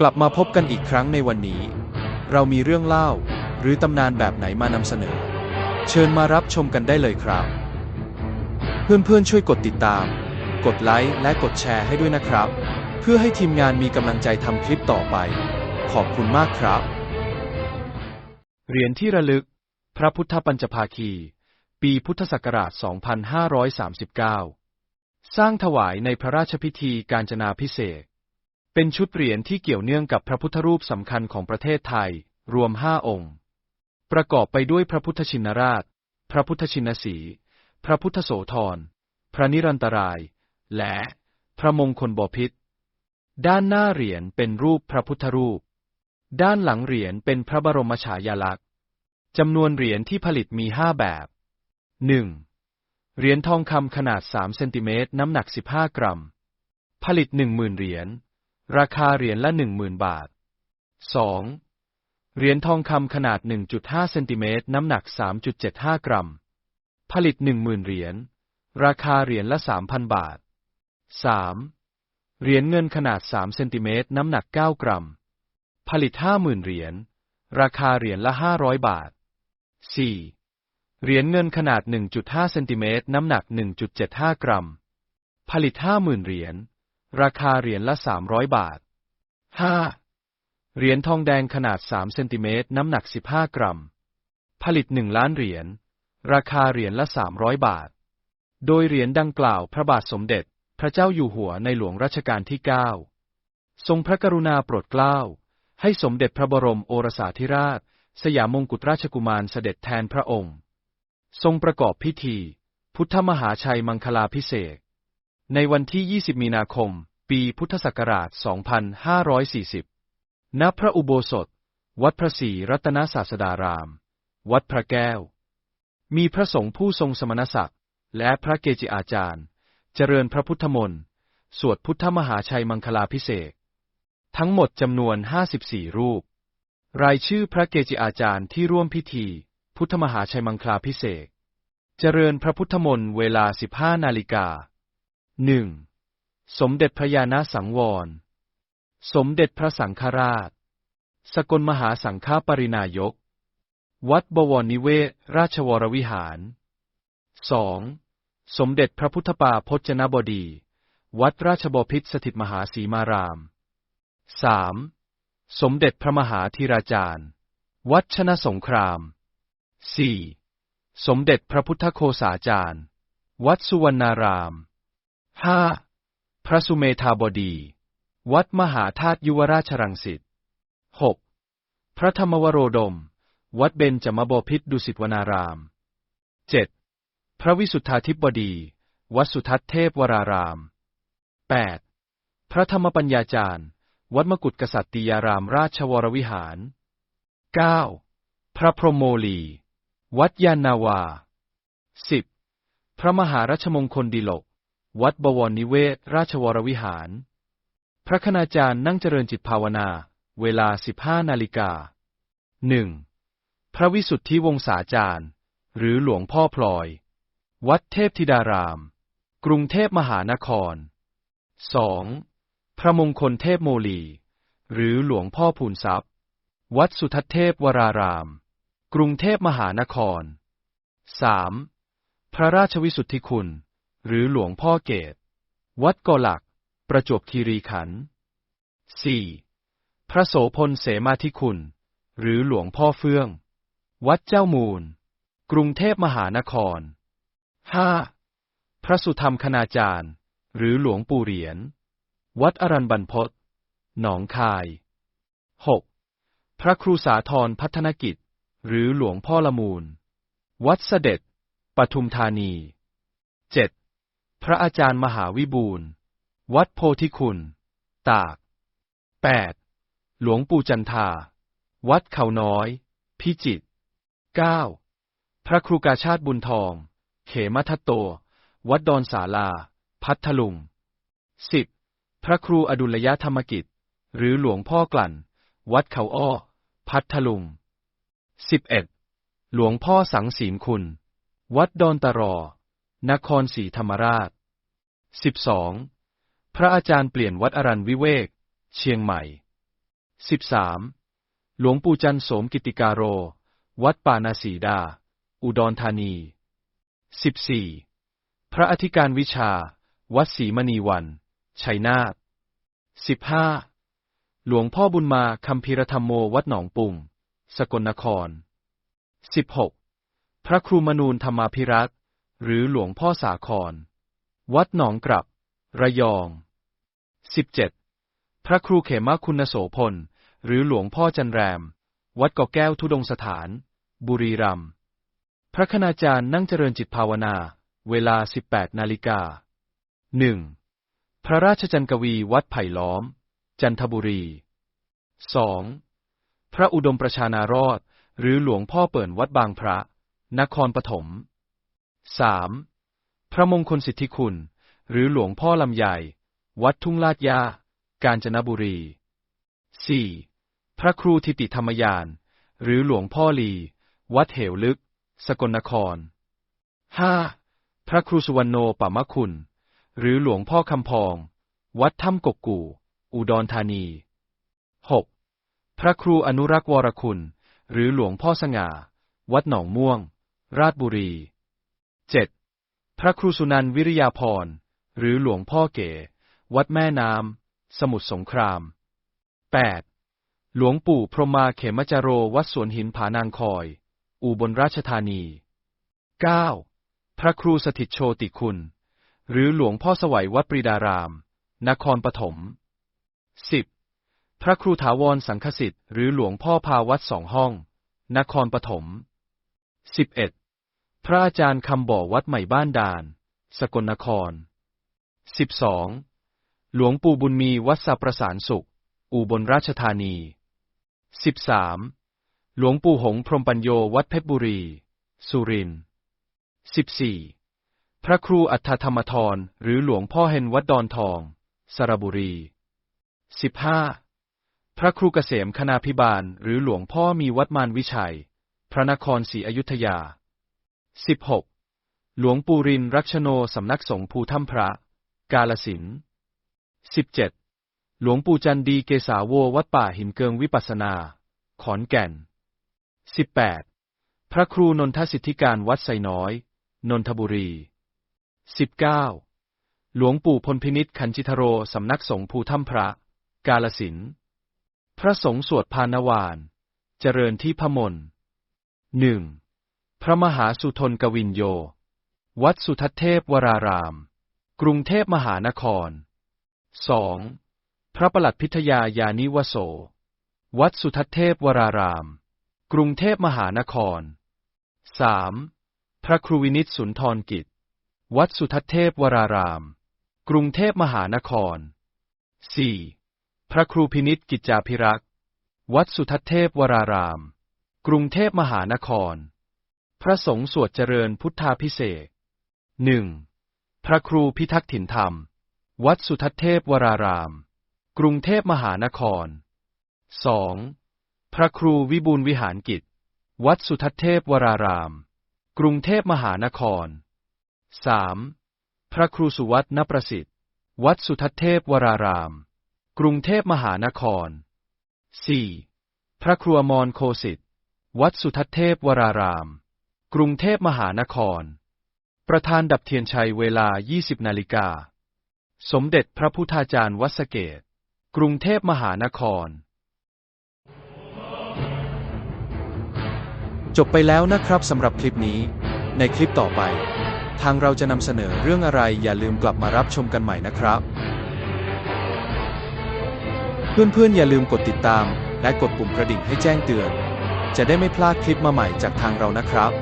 กลับมาพบกันอีกครั้งในวันนี้ เรามีเรื่องเล่า หรือตำนานแบบไหนมานำเสนอ เชิญมารับชมกันได้เลยครับ เพื่อนๆช่วยกดติดตาม กดไลค์และกดแชร์ให้ด้วยนะครับ เพื่อให้ทีมงานมีกำลังใจทำคลิปต่อไป ขอบคุณมากครับ เหรียญที่ระลึก พระพุทธปัญจภาคี ปีพุทธศักราช 2539 สร้างถวายในพระราชพิธีการจนาพิเศษ เป็นชุดเหรียญที่เกี่ยวเนื่องกับพระพุทธรูปสำคัญของประเทศไทย รวมห้าองค์ ประกอบไปด้วยพระพุทธชินราช พระพุทธชินสี พระพุทธโสธร พระนิรันตราย และพระมงคลบพิตรด้านหน้าเหรียญเป็นรูปพระพุทธรูป ด้านหลังเหรียญเป็นพระบรมฉายาลักษณ์จำนวนเหรียญที่ผลิตมีห้าแบบ 1. เหรียญทองคำขนาด 3 เซนติเมตรน้ำหนัก 15 กรัม ผลิต 10,000 เหรียญ ราคาเหรียญละ 10,000 บาท 2. เหรียญทองคำขนาด 1.5 เซนติเมตร น้ำหนัก 3.75 กรัม ผลิต 10,000 เหรียญ ราคาเหรียญละ 3,000 บาท 3. เหรียญเงินขนาด 3 เซนติเมตร น้ำหนัก 9 กรัม ผลิต 50,000 เหรียญ ราคาเหรียญละ 500 บาท 4. เหรียญเงินขนาด 1.5 เซนติเมตร น้ำหนัก 1.75 กรัม ผลิต 50,000 เหรียญ ราคาเหรียญละ 300 บาท 5. เหรียญทองแดงขนาด 3 เซนติเมตร น้ำหนัก 15 กรัม ผลิต 1 ล้านเหรียญ ราคาเหรียญละ 300 บาท โดยเหรียญดังกล่าวพระบาทสมเด็จ พระเจ้าอยู่หัวในหลวงรัชกาลที่ 9 ทรงพระกรุณาโปรดเกล้า ให้สมเด็จพระบรมโอรสาธิราช สยามมงกุฎราชกุมารเสด็จแทนพระองค์ ทรงประกอบพิธี พุทธมหาชัยมังคลาพิเศษ ในวันที่ 20 มีนาคม ปีพุทธศักราช 2540 ณ พระอุโบสถ วัดพระศรีรัตนศาสดาราม วัดพระแก้ว มีพระสงฆ์ผู้ทรงสมณศักดิ์ และพระเกจิอาจารย์ เจริญพระพุทธมนต์ สวดพุทธมหาชัยมังคลาพิเศษ ทั้งหมดจำนวน 54 รูป รายชื่อพระเกจิอาจารย์ที่ร่วมพิธี พุทธมหาชัยมังคลาพิเศษ เจริญพระพุทธมนต์เวลา 15 นาฬิกา 1. สมเด็จพระญาณสังวร สมเด็จพระสังฆราช สกลมหาสังฆปรินายก วัดบวรนิเวศราชวรวิหาร 2. สมเด็จพระพุทธปาพจนบดี วัดราชบพิตรสถิตมหาสีมาราม 3. สมเด็จพระมหาธีราจารย์ วัดชนะสงคราม 4. สมเด็จพระพุทธโคสาจารย์ วัดสุวรรณาราม 5. พระสุเมธาบดี วัดมหาธาตุยุวราชรังสิต 6. พระธรรมวโรดม วัดเบญจมบพิตรดุสิตวนาราม 7. พระวิสุทธาธิบดี วัดสุทัศเทพวราราม 8. พระธรรมปัญญาจารย์ วัดมกุฏกษัตริยารามราชวรวิหาร 9. พระพรหมโมลี วัดยานนาวา 10. พระมหารัชมงคลดิลก วัดบวรนิเวศ ราชวรวิหาร พระคณาจารย์นั่งเจริญจิตภาวนา เวลา 15 นาฬิกา 1. พระวิสุทธิวงศาจารย์ หรือหลวงพ่อพลอย วัดเทพธิดาราม กรุงเทพมหานคร 2. พระมงคลเทพโมลี หรือหลวงพ่อพูนทรัพย์ วัดสุทัศเทพวราราม กรุงเทพมหานคร 3. พระราชวิสุทธิคุณ หรือหลวงพ่อเกต วัดกอหลัก ประจวบคีรีขันธ์ 4. พระโสพลเสมาธิคุณ หรือหลวงพ่อเฟื่อง วัดเจ้ามูล กรุงเทพมหานคร 5. พระสุธรรมคณาจารย์ หรือหลวงปู่เหรียญ วัดอรันบันพศหนองคาย 6. พระครูสาธรพัฒนกิจ หรือหลวงพ่อละมูล วัดเสด็จ ปทุมธานี 7. พระอาจารย์มหาวิบูรณ์วัดโพธิคุณ ตาก 8. หลวงปู่จันทา วัดเขาน้อย พิจิตร 9. พระครูกาชาติบุญทอง เขมทัตโต วัดดอนสาลา พัทลุง 10. พระครูอดุลยธรรมกิจ หรือหลวงพ่อกลั่น วัดเขาอ้อ พัทลุง 11. หลวงพ่อสังศีลคุณ วัดดอนตะรอ นครศรีธรรมราช 12. พระอาจารย์เปลี่ยนวัดอรันวิเวก เชียงใหม่ 13. หลวงปู่จันโสมกิติการโร วัดป่านาสีดา อุดรธานี 14. พระอธิการวิชา วัดศรีมณีวัน ชัยนาท 15. หลวงพ่อบุญมาคำพีรธรรมโมวัดหนองปุ่งสกลนคร 16. พระครูมนูนธรรมาภิรักษ์ หรือหลวงพ่อสาคร วัดหนองกลับ ระยอง 17. พระครูเขมาคุณโสพล หรือหลวงพ่อจันแรม วัดกาะแก้วทุดงสถาน บุรีรัมย์ พระคณาจารย์นั่งเจริญจิตภาวนา เวลา 18 นาฬิกา 1. พระราชจันกวีวัดไผ่ล้อม จันทบุรี 2. พระอุดมประชานารอด หรือหลวงพ่อเปิ่นวัดบางพระ นครปฐม 3. พระมงคลสิทธิคุณ หรือหลวงพ่อลำใหญ่ วัดทุ่งลาดยา กาญจนบุรี 4. พระครูทิติธรรมยาน หรือหลวงพ่อลี วัดเหวลึก สกลนคร 5. พระครูสุวรรณโนปมะคุณ หรือหลวงพ่อคำพอง วัดถ้ำกกกู่ อุดรธานี 6. พระครูอนุรักษ์วรคุณ หรือหลวงพ่อสง่า วัดหนองม่วง ราชบุรี 7. พระครูสุนันวิริยาพร หรือหลวงพ่อเก๋ วัดแม่น้ำ สมุทรสงคราม 8. หลวงปู่พรหมาเขมจโรวัดสวนหินผานางคอย อุบลราชธานี 9. พระครูสถิตโชติคุณ หรือหลวงพ่อสวัยวัดปรีดาราม นครปฐม 10. พระครูถาวรสังคสิทธิ์หรือหลวงพ่อพาวัดสองห้อง นครปฐม 11. พระอาจารย์คำบ่อวัดใหม่บ้านด่าน สกลนคร 12. หลวงปู่บุญมีวัดสัประสานสุข อุบลราชธานี 13. หลวงปู่หงพรมปัญโยวัดเพชรบุรี สุรินทร์ 14. พระครูอัฏฐธรรมทรหรือหลวงพ่อเฮนวัดดอนทอง สระบุรี 15. พระครูเกษมคณาพิบาลหรือหลวงพ่อมีวัดมานวิชัย พระนครศรีอยุธยา 16. หลวงปู่รินรักชโนสำนักสงฆ์ภูถ้ำพระ กาลสิน 17. หลวงปู่จันดีเกษาโววัดป่าหินเกิงวิปัสนา ขอนแก่น 18. พระครูนนทสิทธิการวัดไซน้อย นนทบุรี 19. หลวงปู่พลพินิษขันจิทโรสำนักสงฆ์ภูถ้ำพระ กาลสิน พระสงฆ์สวดพานวาน เจริญที่พมลหนึ่ง พระมหาสุทนกวินโย วัดสุทัศเทพวราราม กรุงเทพมหานคร 2. พระประหลัดพิทยายานิวโส วัดสุทัศเทพวราราม กรุงเทพมหานคร 3. พระครูวินิตสุนทรกิจ วัดสุทัศเทพวราราม กรุงเทพมหานคร 4. พระครูพินิษกิจจาภิรักษ์ วัดสุทัศเทพวราราม กรุงเทพมหานคร พระสงฆ์สวดเจริญพุทธาพิเศษหนึ่งพระครูพิทักษ์ถิ่นธรรม วัดสุทัศเทพวราราม กรุงเทพมหานคร 2. พระครูวิบูลวิหารกิจ วัดสุทัศเทพวราราม กรุงเทพมหานคร 3. พระครูสุวัตนประสิทธิ์ วัดสุทัศเทพวราราม กรุงเทพมหานคร 4. พระครูอมรโคสิทธิ์ วัดสุทัศเทพวราราม กรุงเทพมหานคร ประธานดับเทียนชัยเวลา 20 นาฬิกา สมเด็จพระพุทธาจารย์วัสเกต กรุงเทพมหานคร จบไปแล้วนะครับสำหรับคลิปนี้ ในคลิปต่อไป ทางเราจะนำเสนอเรื่องอะไรอย่าลืมกลับมารับชมกันใหม่นะครับ เพื่อนๆอย่าลืมกดติดตาม และกดปุ่มกระดิ่งให้แจ้งเตือนจะได้ไม่พลาดคลิปมาใหม่จากทางเรานะครับ